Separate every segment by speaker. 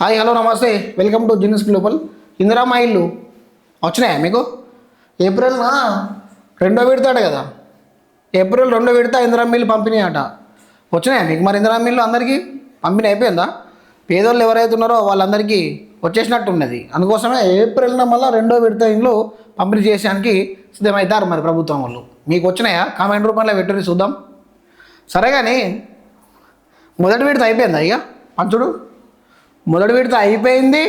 Speaker 1: Hi hello నమస్తే. Welcome to Jinnas Global Indiramma ఇల్లు. వచ్చినాయా మీకు? ఏప్రిల్న రెండో విడతాడు కదా. ఏప్రిల్ రెండో విడతా ఇందిరా మిల్లు పంపిణీ అట. వచ్చినాయా మీకు మరి ఇందిరా ఇల్లు అందరికీ? పంపిణీ అయిపోయిందా? పేదోళ్ళు ఎవరైతే ఉన్నారో వాళ్ళందరికీ వచ్చేసినట్టు ఉన్నది అందుకోసమే ఏప్రిల్న మళ్ళీ రెండో విడత ఇండ్లు పంపిణీ చేయడానికి సిద్ధమవుతారు మరి ప్రభుత్వం వాళ్ళు. మీకు వచ్చినాయా? కామెంట్ రూపంలో పెట్టుకుని చూద్దాం. సరే కానీ మొదటి విడత అయిపోయిందా ఇక? పంచుడు? మొదటి విడత అయిపోయింది.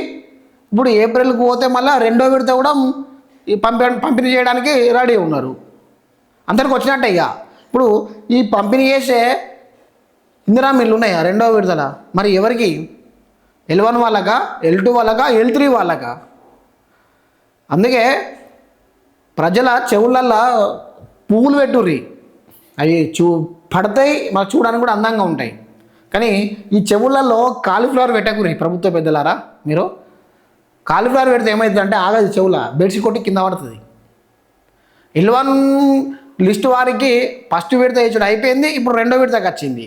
Speaker 1: ఇప్పుడు ఏప్రిల్కి పోతే మళ్ళీ రెండో విడత కూడా ఈ పంపి పంపిణీ చేయడానికి రెడీ ఉన్నారు. అందరికి వచ్చినట్టే ఇక. ఇప్పుడు ఈ పంపిణీ చేసే ఇందిరా మిల్లు ఉన్నాయా రెండో విడతల? మరి ఎవరికి? ఎల్ వన్ వాళ్ళకా? ఎల్ టూ వాళ్ళకా? ఎల్ త్రీ వాళ్ళకా? అందుకే ప్రజల చెవులల్లో పువ్వులు పెట్టుర్రి. అవి చూ పడతాయి మాకు చూడడానికి కూడా అందంగా ఉంటాయి. కానీ ఈ చెవులలో కాలీఫ్లవర్ పెట్టకూరి ప్రభుత్వ పెద్దలారా మీరు? కాలిఫ్లవర్ పెడితే ఏమవుతుందంటే ఆగదు చెవుల బెడ్షీట్ కొట్టి కింద పడుతుంది. ఇల్వన్ లిస్ట్ వారికి ఫస్ట్ విడత ఇచ్చుడు అయిపోయింది ఇప్పుడు రెండో విడతకు వచ్చింది.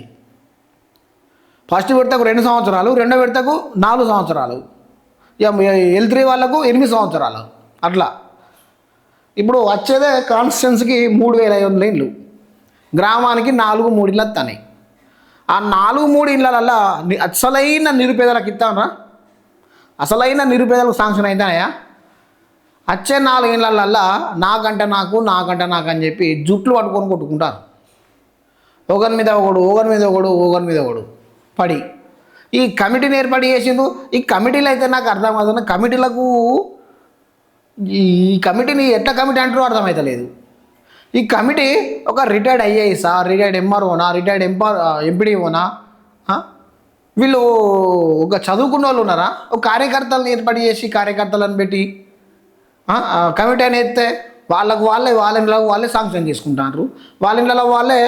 Speaker 1: ఫస్ట్ విడతకు రెండు సంవత్సరాలు రెండో విడతకు నాలుగు సంవత్సరాలు. ఇక ఎల్ త్రీ వాళ్ళకు ఎనిమిది సంవత్సరాలు. అట్లా. ఇప్పుడు వచ్చేదే కాన్స్టిట్యున్సీకి మూడు వేల ఐదు వందల ఇండ్లు. గ్రామానికి నాలుగు మూడు ఇళ్ళు వస్తాయి ఆ నాలుగు మూడు ఇళ్ళల్లో అసలైన నిరుపేదలకు ఇస్తామరా అసలైన నిరుపేదలకు శాంక్షన్ అవుతాయా వచ్చే నాలుగు ఇళ్ళల్లో నాకంటే నాకు నాకంటే నాకు అని చెప్పి జుట్లు పట్టుకొని కొట్టుకుంటారు. ఒకరి మీద ఒకడు ఒకరి మీద ఒకడు ఒకరి మీద ఒకడు. పడి. ఈ కమిటీని ఏర్పాటు చేసిండు ఈ కమిటీలు అయితే నాకు అర్థం కాదు. కమిటీలకు ఈ కమిటీని ఎట్లా కమిటీ అంటారో అర్థమవుతలేదు ఈ కమిటీ ఒక రిటైర్డ్ ఐఏఎస్ఆ రిటైర్డ్ ఎంఆర్ఓనా రిటైర్డ్ ఎంఆర్ ఎంపీడీఓనా? వీళ్ళు ఒక చదువుకున్న వాళ్ళు ఉన్నారా? ఒక కార్యకర్తలను ఏర్పాటు చేసి కార్యకర్తలను పెట్టి కమిటీ అని ఎత్తే వాళ్ళకు వాళ్ళే వాళ్ళ ఇంట్లో వాళ్ళే శాంక్షన్ చేసుకుంటారు. వాళ్ళ ఇంట్లో వాళ్ళే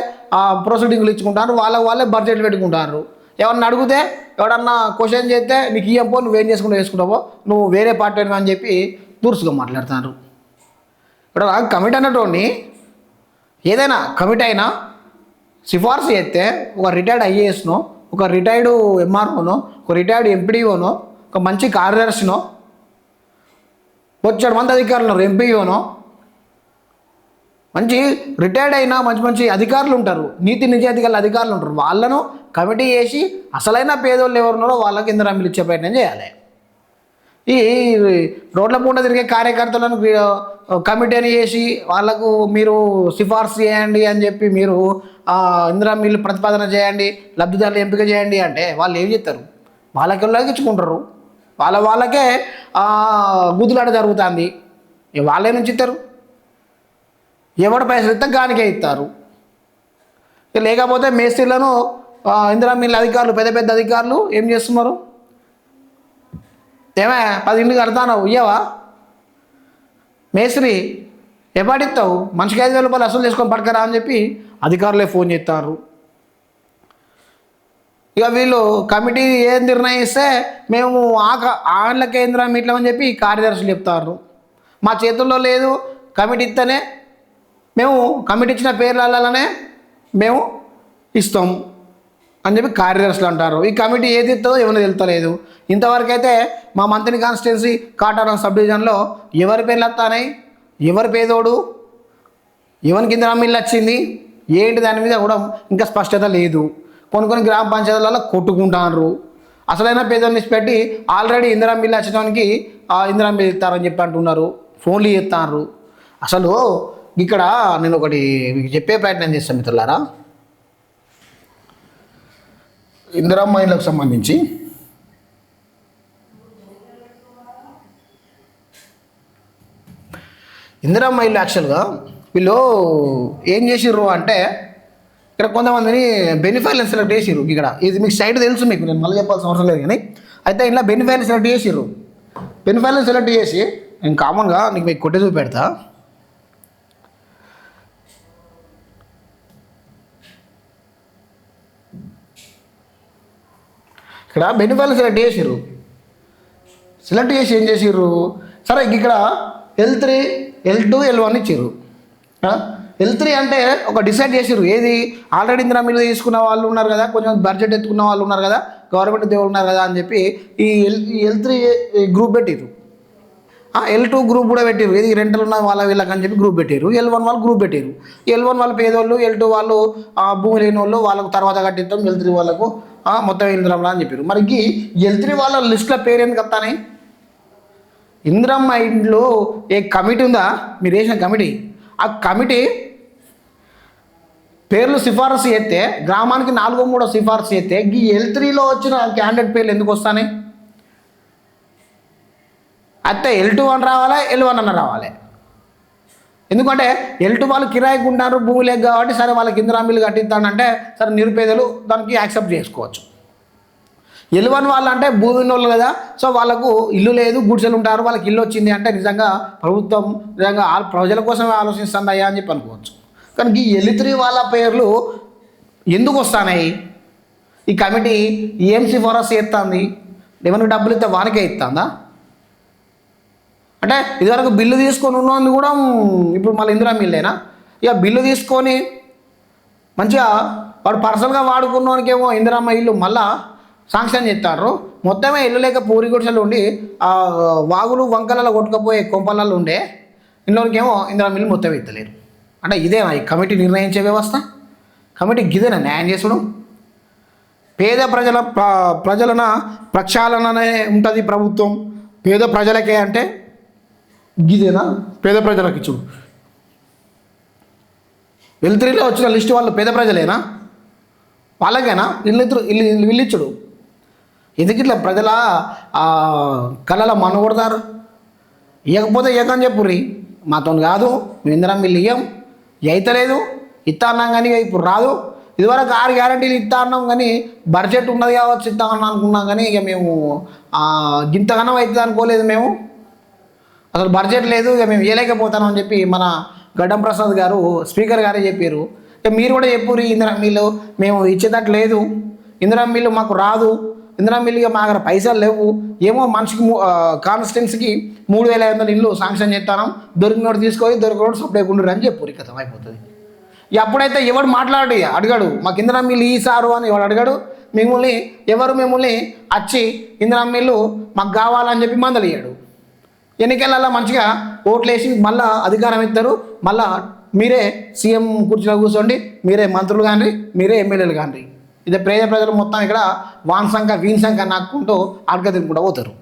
Speaker 1: ప్రొసీడింగ్లు ఇచ్చుకుంటారు. వాళ్ళకు వాళ్ళే బడ్జెట్ పెట్టుకుంటారు. ఎవరన్నా అడిగితే ఎవడన్నా క్వశ్చన్ చేస్తే నీకు ఇయ్యపో నువ్వేం చేసుకుంటావు? వేసుకుంటావో నువ్వు వేరే పార్టీ అని చెప్పి దురుసుగా మాట్లాడతారు. ఇక్కడ కమిటీ అన్నటువంటి ఏదైనా కమిటీ అయినా సిఫార్సు చేస్తే ఒక రిటైర్డ్ ఐఏఎస్నో ఒక రిటైర్డ్ ఎంఆర్ఓనో ఒక రిటైర్డ్ ఎంపీడీఓనో ఒక మంచి కార్యదర్శినో వచ్చాడు మంది అధికారులు ఎంపీఓనో మంచి రిటైర్డ్ అయిన మంచి మంచి అధికారులు ఉంటారు. నీతి నిజాయితీ గల అధికారులు ఉంటారు. వాళ్ళను కమిటీ చేసి అసలైన పేదోళ్ళు ఎవరు ఉన్నారో వాళ్ళకి ఇంత రమ్మిలు ఇచ్చే ప్రయత్నం చేయాలి. ఈ రోడ్ల పూట తిరిగే కార్యకర్తలను కమిటీని చేసి వాళ్ళకు మీరు సిఫార్సు చేయండి అని చెప్పి మీరు ఇందిరా మిల్లు ప్రతిపాదన చేయండి లబ్ధిదారులు ఎంపిక చేయండి అంటే వాళ్ళు ఏం చేస్తారు? వాళ్ళకి ఇచ్చుకుంటారు వాళ్ళ వాళ్ళకే ఆ, గుద్దులాట జరుగుతుంది. వాళ్ళే నుంచి ఇస్తారు ఎవడు పైసలు ఇస్తే గానికే ఇస్తారు. లేకపోతే మేస్త్రీలను ఇందిరా మిల్లు అధికారులు పెద్ద పెద్ద అధికారులు ఏం చేస్తున్నారు? ఏమే పది ఇండ్లు కడతాను ఇయ్యవా? మేస్త్రి ఎప్పటిస్తావు మనిషికి ఐదు వేల రూపాయలు అసలు తీసుకొని పడకరా అని చెప్పి అధికారులే ఫోన్ చేస్తారు ఇక వీళ్ళు కమిటీ ఏం నిర్ణయిస్తే మేము ఆ క- ఆండ్ల కేంద్రం ఇట్లా అని చెప్పి కార్యదర్శులు చెప్తారు మా చేతుల్లో లేదు కమిటీ ఇస్తేనే మేము కమిటీ ఇచ్చిన పేర్లనే మేము ఇస్తాం. అని చెప్పి కార్యదర్శులు అంటారు. ఈ కమిటీ ఏది ఇస్తుందో ఎవరిని తెలుతలేదు ఇంతవరకైతే మా మంత్రి కాన్స్టిట్యున్సీ కాటారం సబ్ డివిజన్లో ఎవరి పేర్లు వస్తాయి ఎవరి పేదోడు? ఎవరి కింద మిల్లు వచ్చింది? ఏంటి దాని మీద కూడా ఇంకా స్పష్టత లేదు. కొన్ని కొన్ని గ్రామ పంచాయతీలలో కొట్టుకుంటారు అసలైన పేదోని పెట్టి ఆల్రెడీ ఇందిరా మిల్లు వచ్చడానికి ఇందిరా మిల్లు ఇస్తారని చెప్పి అంటున్నారు. ఫోన్లు చేస్తున్నారు అసలు ఇక్కడ నేను ఒకటి మీకు చెప్పే ప్రయత్నం చేస్తాను మిత్రులారా. ఇందిరమ్మ ఇళ్ళకు సంబంధించి. ఇందిరమ్మ ఇల్లు యాక్చువల్గా వీళ్ళు ఏం చేసిర్రు అంటే ఇక్కడ కొంతమందిని బెనిఫైర్లను సెలెక్ట్ చేసిర్రు ఇక్కడ. ఇది మీకు సైడ్ తెలుసు మీకు నేను మళ్ళీ చెప్పాల్సిన అవసరం లేదు కానీ. అయితే ఇలా బెనిఫైర్లు సెలెక్ట్ చేసిర్రు. బెనిఫైర్లను సెలెక్ట్ చేసి నేను కామన్గా నీకు మీకు కొట్టి చూపెడతా. ఇక్కడ బెనిఫైర్లు సెలెక్ట్ చేసిర్రు. సెలెక్ట్ చేసి ఏం చేసిర్రు? సరే ఇక్కడ L three L two L one ఇచ్చిర్రు. ఎల్ త్రీ అంటే ఒక డిసైడ్ చేసిర్రు. ఏది? ఆల్రెడీ ఇందిరా మీద తీసుకున్న వాళ్ళు ఉన్నారు కదా కొంచెం బడ్జెట్ ఎత్తుకున్న వాళ్ళు ఉన్నారు కదా గవర్నమెంట్ దేవుడు ఉన్నారు కదా అని చెప్పి ఈ ఎల్ ఎల్ త్రీ గ్రూప్ పెట్టిరు ఎల్ టూ గ్రూప్ కూడా పెట్టారు ఇది రెంటలు ఉన్న వాళ్ళ వీళ్ళకి అని చెప్పి గ్రూప్ పెట్టారు ఎల్ వన్ వాళ్ళు గ్రూప్ పెట్టారు ఎల్ వన్ వాళ్ళు పేదోళ్ళు ఎల్ టూ వాళ్ళు భూమి లేని వాళ్ళు వాళ్ళకు తర్వాత కట్టిస్తాం ఎల్ త్రీ వాళ్ళకు మొత్తం ఇందిరమ్మ అని చెప్పారు. మరి ఈ ఎల్ త్రీ వాళ్ళ లిస్టులో పేరు ఎందుకు వస్తానే ఇందిరమ్మ ఇంట్లో ఏ కమిటీ ఉందా? మీరు వేసిన కమిటీ. ఆ కమిటీ పేర్లు సిఫారసు చేస్తే గ్రామానికి నాలుగో మూడో సిఫారసు చేస్తే ఈ ఎల్ త్రీలో వచ్చిన క్యాండిడేట్ పేర్లు ఎందుకు వస్తాయి అయితే ఎల్ టూ వన్ రావాలా? ఎల్ వన్ అన్న రావాలి. ఎందుకంటే ఎల్టు వాళ్ళు కిరాయికి ఉంటారు భూమి లేదు కాబట్టి సరే వాళ్ళకి ఇందిరా బిల్లు కట్టిస్తానంటే సరే నిరుపేదలు దానికి యాక్సెప్ట్ చేసుకోవచ్చు. ఎలువని వాళ్ళు అంటే భూమి వాళ్ళు కదా సో వాళ్ళకు ఇల్లు లేదు గుడిసెలు ఉంటారు వాళ్ళకి ఇల్లు వచ్చింది అంటే నిజంగా ప్రభుత్వం నిజంగా ప్రజల కోసమే ఆలోచిస్తుంది అయ్యా అని చెప్పి అనుకోవచ్చు. కానీ ఈ ఎలిత్రి వాళ్ళ పేర్లు ఎందుకు వస్తాయి ఈ కమిటీ ఏం సిఫారసు చేస్తుంది? ఏమైనా డబ్బులు ఇస్తే వానికే ఇస్తుందా? అంటే ఇదివరకు బిల్లు తీసుకొని ఉన్నది కూడా ఇప్పుడు మళ్ళీ ఇందిరా మిల్లేనా? ఇక బిల్లు తీసుకొని మంచిగా వాడు పర్సనల్గా వాడుకున్నోనికేమో ఇందిరామ్మ ఇల్లు మళ్ళా శాంక్షన్ చేస్తారు మొత్తమే ఇల్లు లేక పూరి గుడిసెలు ఉండి ఆ వాగులు వంకలలో కొట్టుకపోయే కొంపలలో ఉండే ఇంట్లోనికేమో ఇందిరామ్మ ఇల్లు మొత్తం ఎత్తలేరు. అంటే ఇదేనా ఈ కమిటీ నిర్ణయించే వ్యవస్థ. కమిటీ గిదేనా న్యాయం చేసుడు. పేద ప్రజల ప్రజలన ప్రక్షాళననే ఉంటుంది ప్రభుత్వం. పేద ప్రజలకే అంటే గిదేనా? పేద ప్రజలకు ఇచ్చుడు వెలుతురిలో వచ్చిన లిస్ట్ వాళ్ళు పేద ప్రజలేనా? వాళ్ళకేనా? వీళ్ళిద్దరు ఇల్లు ఇల్లు ఎందుకు ఇట్లా ప్రజల కళల మనగొడతారు ఇవ్వకపోతే ఇవ్వకని చెప్పుర్రి. మాతో కాదు మేము వీళ్ళు ఇల్లు ఇయ్యం. అయితలేదు ఇస్తా అన్నాం కానీ ఇక ఇప్పుడు రాదు. ఇదివరకు ఆరు గ్యారంటీలు ఇస్తా అన్నాం కానీ బడ్జెట్ ఉన్నది కావచ్చు ఇస్తా అన్నాం అనుకున్నాం కానీ ఇక మేము ఆ, గింతగానం అవుతుంది అనుకోలేదు మేము. అసలు బడ్జెట్ లేదు ఇక మేము ఇవ్వలేకపోతాం అని చెప్పి మన గడ్డం ప్రసాద్ గారు స్పీకర్ గారే చెప్పారు. ఇక మీరు కూడా చెప్పుర్రి ఇందిరా మిల్లు మేము ఇచ్చేటట్టు లేదు. ఇందిరా మిల్లు మాకు రాదు. ఇందిరా మిల్లు ఇక మా దగ్గర పైసలు లేవు. ఏమో మనిషికి కాన్స్టిట్యున్సీకి మూడు వేల ఐదు వందల ఇల్లు శాంక్షన్ చేస్తాను. దొరికినోడు తీసుకొని దొరికినోడు సప్లై ఉండు అని చెప్పుర్రి కథం అయిపోతుంది ఎప్పుడైతే అప్పుడైతే ఎవడు మాట్లాడు అడిగాడు మాకు ఇందిరా మిల్లు ఈ సారు అని ఎవడు అడిగాడు మిమ్మల్ని ఎవరు మిమ్మల్ని వచ్చి ఇందిరా మిల్లు మాకు కావాలని చెప్పి మందలియ్యాడు. ఎన్నికలలో మంచిగా ఓట్లేసి మళ్ళా అధికారం ఇస్తారు. మళ్ళా మీరే సీఎం కుర్చీలో కూర్చోండి మీరే మంత్రులు కానీ మీరే ఎమ్మెల్యేలు కానీ ఇదే పేద ప్రజలు మొత్తం ఇక్కడ వాన్ సంఖ్య వీన్ సంఖ్య నాకుంటూ అడగ తినుకుంటూ పోతారు.